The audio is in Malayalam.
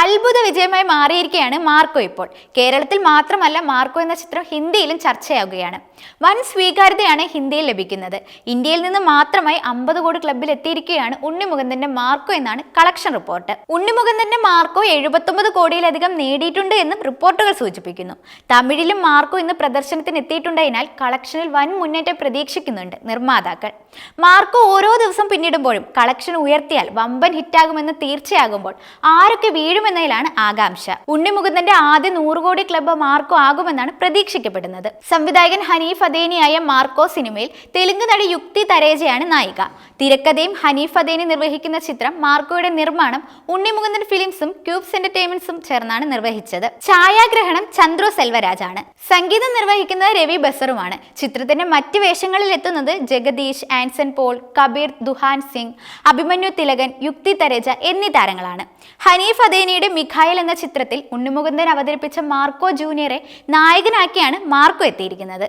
അത്ഭുത വിജയമായി മാറിയിരിക്കുകയാണ് മാർക്കോ ഇപ്പോൾ. കേരളത്തിൽ മാത്രമല്ല മാർക്കോ എന്ന ചിത്രം ഹിന്ദിയിലും ചർച്ചയാവുകയാണ്. വൻ സ്വീകാര്യതയാണ് ഹിന്ദിയിൽ ലഭിക്കുന്നത്. ഇന്ത്യയിൽ നിന്ന് മാത്രമായി അമ്പത് കോടി ക്ലബിൽ എത്തിയിരിക്കുകയാണ് ഉണ്ണിമുകുന്ദന്റെ മാർക്കോ എന്നാണ് കളക്ഷൻ റിപ്പോർട്ട്. ഉണ്ണിമുകുന്ദന്റെ മാർക്കോ എഴുപത്തൊമ്പത് കോടിയിലധികം നേടിയിട്ടുണ്ട് എന്നും റിപ്പോർട്ടുകൾ സൂചിപ്പിക്കുന്നു. തമിഴിലും മാർക്കോ ഇന്ന് പ്രദർശനത്തിന് എത്തിയിട്ടുണ്ടതിനാൽ കളക്ഷനിൽ വൻ മുന്നേറ്റം പ്രതീക്ഷിക്കുന്നുണ്ട് നിർമ്മാതാക്കൾ. മാർക്കോ ഓരോ ദിവസം പിന്നിടുമ്പോഴും കളക്ഷൻ ഉയർത്തിയാൽ വമ്പൻ ഹിറ്റാകുമെന്ന് തീർച്ചയാകുമ്പോൾ ആരൊക്കെ വീഴുമെന്നതിലാണ് ആകാംക്ഷ. ഉണ്ണിമുകുന്ദന്റെ ആദ്യ നൂറ് കോടി ക്ലബ്ബ് മാർക്കോ ആകുമെന്നാണ് പ്രതീക്ഷിക്കപ്പെടുന്നത്. സംവിധായകൻ ഹനീഫ് അദേനിയായ മാർക്കോ സിനിമയിൽ തെലുങ്ക് നടി യുക്തി തരേജയാണ് നായിക. തിരക്കഥയും ഹനീഫ് അദേനി നിർവഹിക്കുന്ന ചിത്രം മാർക്കോയുടെ നിർമ്മാണം ഉണ്ണിമുകുന്ദൻ ഫിലിംസും ക്യൂബ്സ് എന്റർടൈൻമെന്റ്സും ചേർന്നാണ് നിർവഹിച്ചത്. ഛായാഗ്രഹണം ചന്ദ്രു സെൽവരാജാണ്. സംഗീതം നിർവഹിക്കുന്നത് രവി ബസറുമാണ്. ചിത്രത്തിന്റെ മറ്റ് വേഷങ്ങളിൽ എത്തുന്നത് ജഗദീഷ് ആൻസൺ പോൾ കബീർ ദുഹാൻ സിംഗ് അഭിമന്യു തിലകൻ യുക്തി തരേജ എന്നീ താരങ്ങളാണ്. ഹനീഫ് അദേനിയുടെ മിഖായൽ എന്ന ചിത്രത്തിൽ ഉണ്ണിമുകുന്ദൻ അവതരിപ്പിച്ച മാർക്കോ ജൂനിയറെ നായകനാക്കിയാണ് മാർക്കോ എത്തിയിരിക്കുന്നത്.